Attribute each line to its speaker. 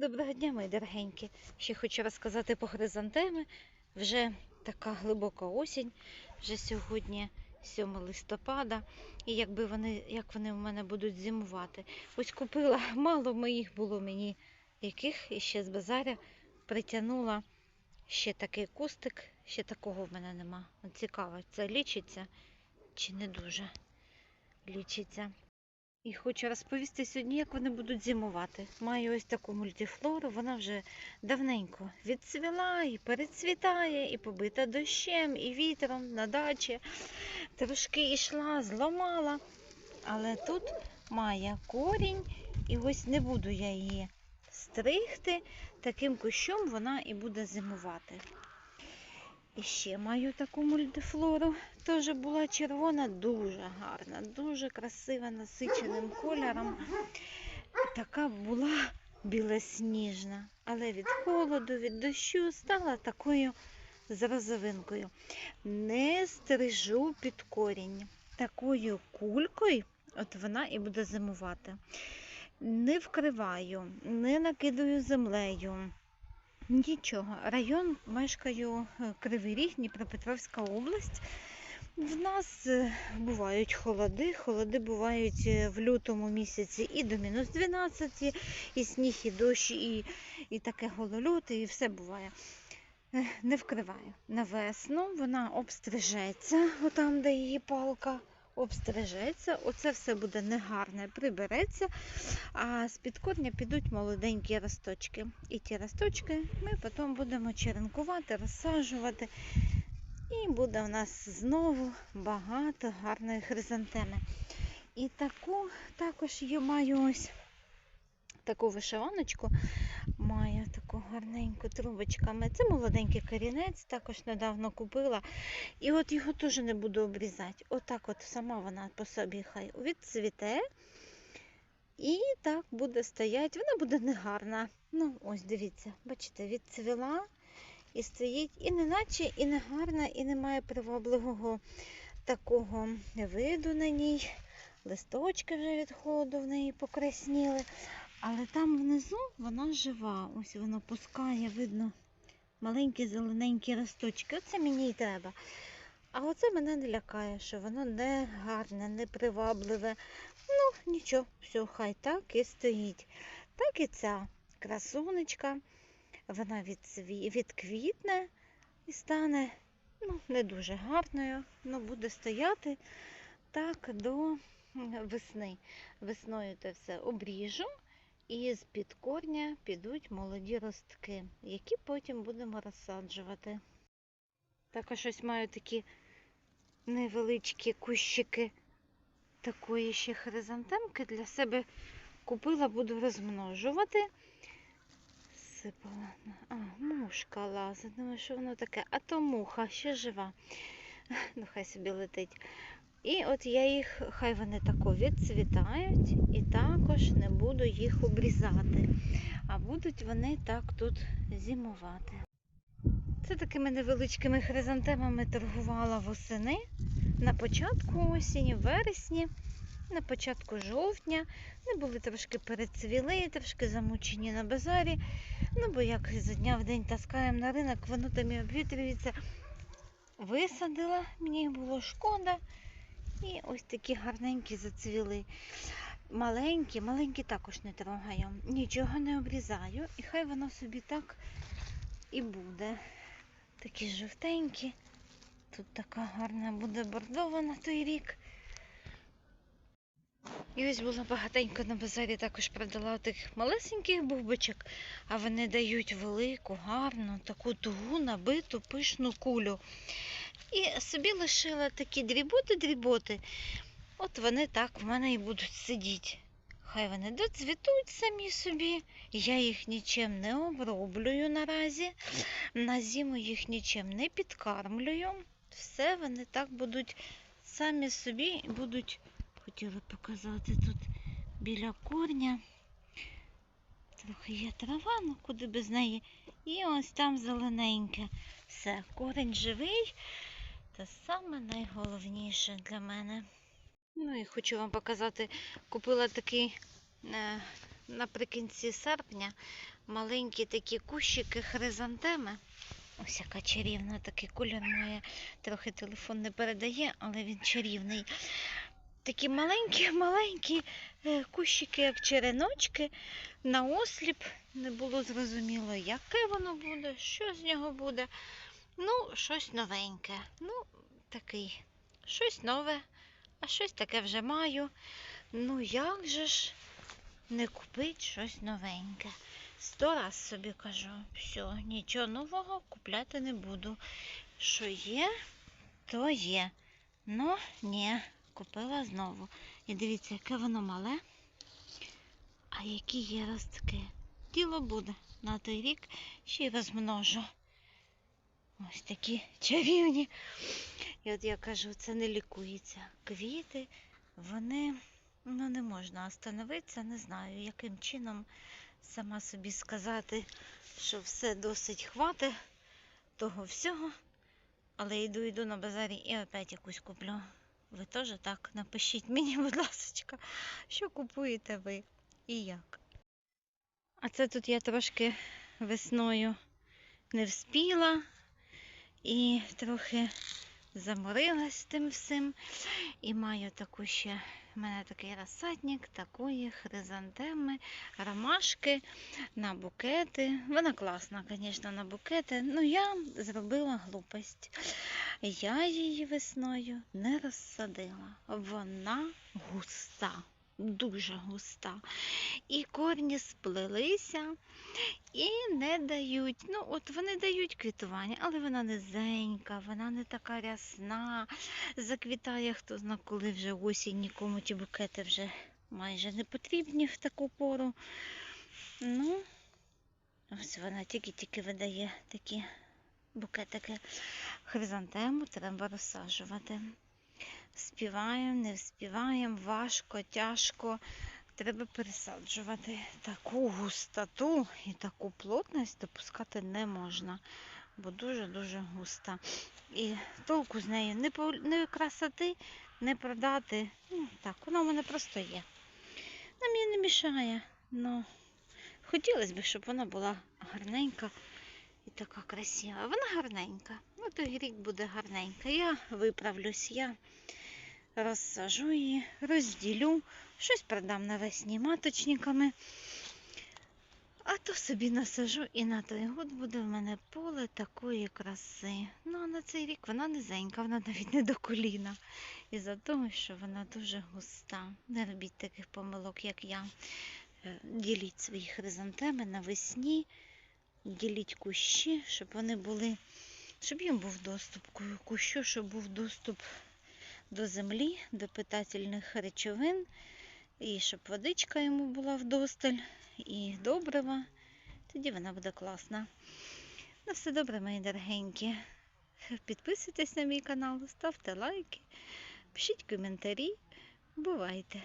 Speaker 1: Доброго дня, мої дорогенькі. Ще хочу розказати по хризантеми. Вже така глибока осінь, вже сьогодні 7 листопада. І якби вони, як вони в мене будуть зимувати. Ось купила, мало моїх було мені яких, і ще з базаря притягнула ще такий кустик, ще такого в мене нема. Цікаво, це лічиться чи не дуже лічиться. І хочу розповісти сьогодні, як вони будуть зимувати. Маю ось таку мультифлору, вона вже давненько відцвіла і перецвітає, і побита дощем, і вітром на дачі. Трошки йшла, зламала. Але тут має корінь, і ось не буду я її стригти. Таким кущом вона і буде зимувати. І ще маю таку мультифлору. Теж була червона, дуже гарна, дуже красива, насиченим кольором. Така була білосніжна, але від холоду, від дощу стала такою з розовинкою. Не стрижу під корінь. Такою кулькою, от вона і буде зимувати. Не вкриваю, не накидаю землею. Нічого. Район мешкаю е, Кривий Ріг, Дніпропетровська область. В нас е, бувають холоди. Холоди бувають е, в лютому місяці і до мінус 12, і сніг, і дощ, і, і таке гололюд, і все буває. Не вкриваю. На весну вона обстрижеться, отам, де її палка, обстрижеться. Оце все буде негарне, прибереться. А з-під корня підуть молоденькі росточки. І ті росточки ми потім будемо черенкувати, розсаджувати. І буде у нас знову багато гарної хризантеми. І таку також я маю ось таку вишиваночку. Гарненьку трубочками. Це молоденький корінець, також недавно купила. І от його теж не буду обрізати. Отак от сама вона по собі хай відцвіте. І так буде стояти. Вона буде негарна. Ну, ось дивіться, бачите, відцвіла і стоїть і не наче, і не гарна, і немає привабливого такого виду на ній. Листочки вже від холоду в неї покрасніли. Але там внизу вона жива. Ось вона пускає, видно, маленькі зелененькі росточки. Оце мені й треба. А оце мене не лякає, що воно не гарне, не привабливе. Ну, нічого, все, хай так і стоїть. Так і ця красунечка, вона відквітне і стане ну, не дуже гарною, але буде стояти так до весни. Весною це все обріжу. І з-під корня підуть молоді ростки, які потім будемо розсаджувати. Також ось маю такі невеличкі кущики такої ще хризантемки для себе купила, буду розмножувати. Сипала. А, мушка лазить. Думаю, що воно таке. А то муха ще жива. Ну, хай собі летить. І от я їх, хай вони тако відцвітають, і також не буду їх обрізати. А будуть вони так тут зимувати. Це такими невеличкими хризантемами торгувала восени на початку осені, вересні, на початку жовтня. Вони були трошки перецвіли, трошки замучені на базарі. Ну, бо як за дня в день таскаємо на ринок, воно там і обвітрюється. Висадила, мені було шкода. І ось такі гарненькі зацвіли. Маленькі, маленькі також не трогаю. Нічого не обрізаю. І хай воно собі так і буде. Такі жовтенькі. Тут така гарна буде бордова на той рік. І ось було багатенько на базарі, також продала тих малесеньких бубочок, а вони дають велику, гарну, таку тугу, набиту, пишну кулю. І собі лишила такі дріботи-дріботи. От вони так в мене і будуть сидіти. Хай вони доцвітуть самі собі. Я їх нічим не оброблюю наразі. На зиму їх нічим не підкармлюю. Все вони так будуть самі собі будуть, хотіла показати тут біля корня. Трохи є трава, ну куди без неї. І ось там зелененьке. Все, корінь живий. Це саме найголовніше для мене. Ну і хочу вам показати, купила такий е, наприкінці серпня маленькі такі кущики хризантеми. Ось яка чарівна, такий колір має. Трохи телефон не передає, але він чарівний. Такі маленькі-маленькі е, кущики, як череночки, на осліп. Не було зрозуміло, яке воно буде, що з нього буде. Ну, щось новеньке. Ну, такий, щось нове, а щось таке вже маю. Ну, як же ж не купити щось новеньке? Сто раз собі кажу, все, нічого нового купляти не буду. Що є, то є. Ну, ні, купила знову. І дивіться, яке воно мале, а які є ростки. Діло буде на той рік ще й розмножу. Ось такі чарівні. І от я кажу, це не лікується. Квіти, вони ну, не можна остановитися, не знаю, яким чином сама собі сказати, що все досить хватить того всього. Але йду, йду на базарі і опять якусь куплю. Ви теж так напишіть мені, будь ласка, що купуєте ви і як. А це тут я трошки весною не вспіла і трохи заморилась тим всім. І маю таку ще, в мене такий розсадник, такої хризантеми, ромашки на букети. Вона класна, звісно, на букети. Ну, я зробила глупость. Я її весною не розсадила. Вона густа, дуже густа. І корні сплелися і не дають. Ну, от вони дають квітування, але вона низенька, вона не така рясна. Заквітає, хто зна, коли вже осінь, нікому ті букети вже майже не потрібні в таку пору. Ну, ось вона тільки-тільки видає такі букетики. Хризантему треба розсаджувати. Співаємо, не вспіваємо, важко, тяжко. Треба пересаджувати. Таку густоту і таку плотність допускати не можна, бо дуже-дуже густа. І толку з нею не, по, не красоти, не продати. Ну, так, вона в мене просто є. Вона мені не мішає. Ну, хотілося б, щоб вона була гарненька і така красива. Вона гарненька. Ну, той рік буде гарненька. Я виправлюсь, я розсажу її, розділю, щось продам навесні маточниками. А то собі насажу і на той год буде в мене поле такої краси. Ну, а на цей рік вона низенька, вона навіть не до коліна. І за того, що вона дуже густа. Не робіть таких помилок, як я. Е, Діліть свої хризантеми навесні, діліть кущі, щоб вони були, щоб їм був доступ кущу, щоб був доступ до землі, до питательних речовин, і щоб водичка йому була вдосталь, і добрива. Тоді вона буде класна. На все добре, мої дорогенькі. Підписуйтесь на мій канал, ставте лайки, пишіть коментарі. Бувайте!